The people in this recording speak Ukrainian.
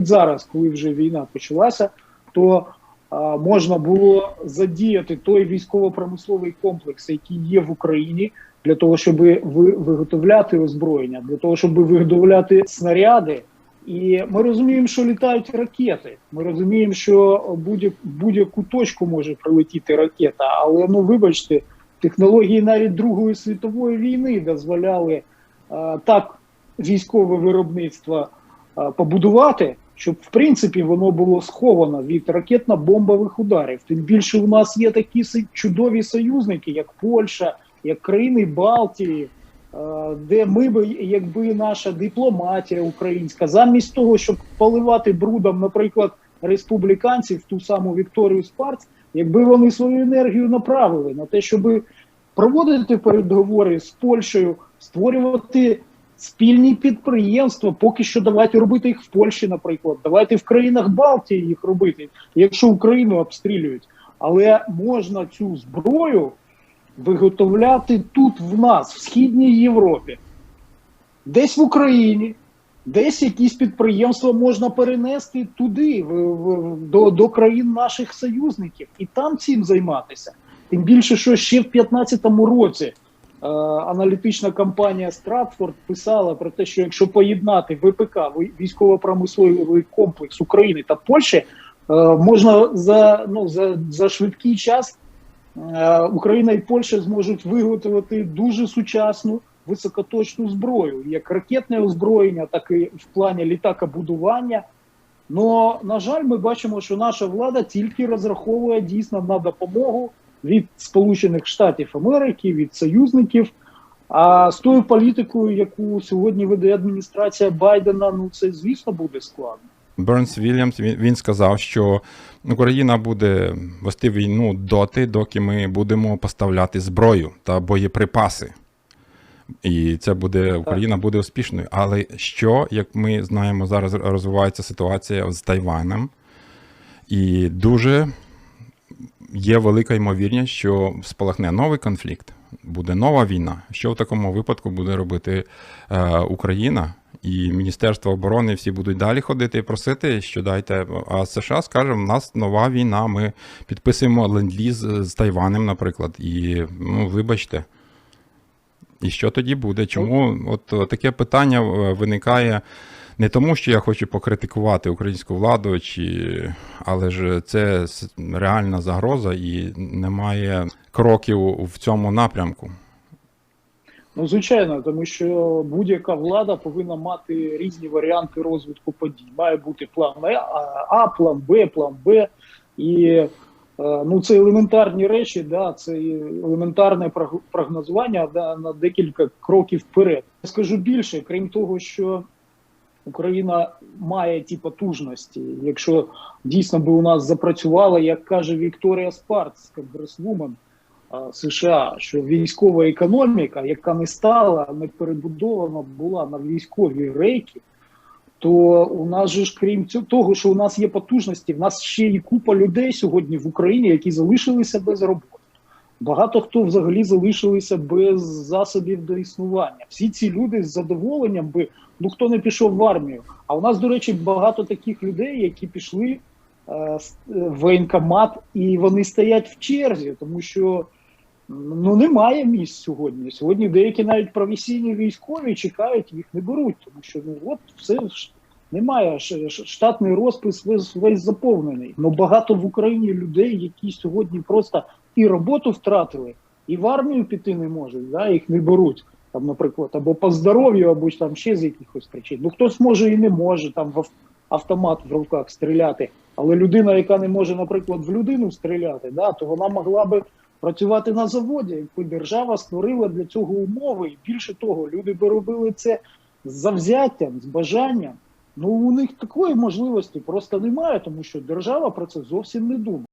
зараз, коли вже війна почалася, то а, можна було задіяти той військово-промисловий комплекс, який є в Україні, для того, щоб ви, виготовляти озброєння, для того, щоб виготовляти снаряди. І ми розуміємо, що літають ракети. Ми розуміємо, що будь- будь-яку точку може прилетіти ракета. Але ну вибачте, технології навіть Другої світової війни дозволяли е, так військове виробництво е, побудувати, щоб в принципі воно було сховано від ракетно-бомбових ударів. Тим більше у нас є такі чудові союзники, як Польща, як країни Балтії. е, Де ми би, якби наша дипломатія українська, замість того, щоб поливати брудом, наприклад, республіканців, ту саму Вікторію Спарц, якби вони свою енергію направили на те, щоб проводити переговори з Польщею, створювати спільні підприємства. Поки що давайте робити їх в Польщі, наприклад. Давайте в країнах Балтії їх робити, якщо Україну обстрілюють. Але можна цю зброю виготовляти тут в нас, в східній Європі, десь в Україні. Десь якісь підприємства можна перенести туди, в, в, до, до країн наших союзників, і там цим займатися. Тим більше, що ще в 2015 році аналітична компанія Стратфорд писала про те, що якщо поєднати ВПК військово-промисловий комплекс України та Польщі, е, можна за, ну, за, за швидкий час е, Україна і Польща зможуть виготовити дуже сучасну високоточну зброю, як ракетне озброєння, так і в плані літакобудування. Но, на жаль, ми бачимо, що наша влада тільки розраховує дійсно на допомогу від Сполучених Штатів Америки, від союзників. А з тою політикою, яку сьогодні веде адміністрація Байдена, ну це звісно буде складно. Бернс Вільямс він, сказав, що Україна буде вести війну доти, доки ми будемо поставляти зброю та боєприпаси. І це буде Україна буде успішною. Але що, як ми знаємо, зараз розвивається ситуація з Тайваном, і дуже є велика ймовірність, що спалахне новий конфлікт, буде нова війна. Що в такому випадку буде робити е, Україна? І Міністерство оборони всі будуть далі ходити і просити, що дайте. А США скаже, в нас нова війна. Ми підписуємо ленд-ліз з Тайванем, наприклад. І ну, вибачте. І що тоді буде? Чому от таке питання е, виникає не тому, що я хочу покритикувати українську владу, чи... але ж це реальна загроза і немає кроків в цьому напрямку. Ну, звичайно, тому що будь-яка влада повинна мати різні варіанти розвитку подій. Має бути план А, А, план Б, план Б. І е, ну, це елементарні речі, да, це елементарне прогнозування на декілька кроків вперед. Скажу більше, крім того, що Україна має ті потужності. Якщо дійсно би у нас запрацювала, як каже Вікторія Спарц, конгресвумен, США, що військова економіка, яка не стала, не перебудована була на військові рейки, то у нас же ж крім цього, того, що у нас є потужності, в нас ще є купа людей сьогодні в Україні, які залишилися без роботи. Багато хто взагалі залишилися без засобів до існування. Всі ці люди з задоволенням би ну хто не пішов в армію. А у нас, до речі, багато таких людей, які пішли е, е, в воєнкомат, і вони стоять в черзі, тому що ну немає місць сьогодні. Сьогодні деякі навіть професійні військові чекають, їх не беруть, тому що ну от все немає штатний розпис весь, весь заповнений. Ну багато в Україні людей, які сьогодні просто і роботу втратили, і в армію піти не можуть, да, їх не беруть. Там, наприклад, або по здоров'ю, або там ще з якихось причин. Ну хтось може і не може там в ав- автомат в руках стріляти. Але людина, яка не може, наприклад, в людину стріляти, да, то вона могла би працювати на заводі, якби держава створила для цього умови. І більше того, люди би робили це з завзяттям, з бажанням. Ну у них такої можливості просто немає, тому що держава про це зовсім не думає.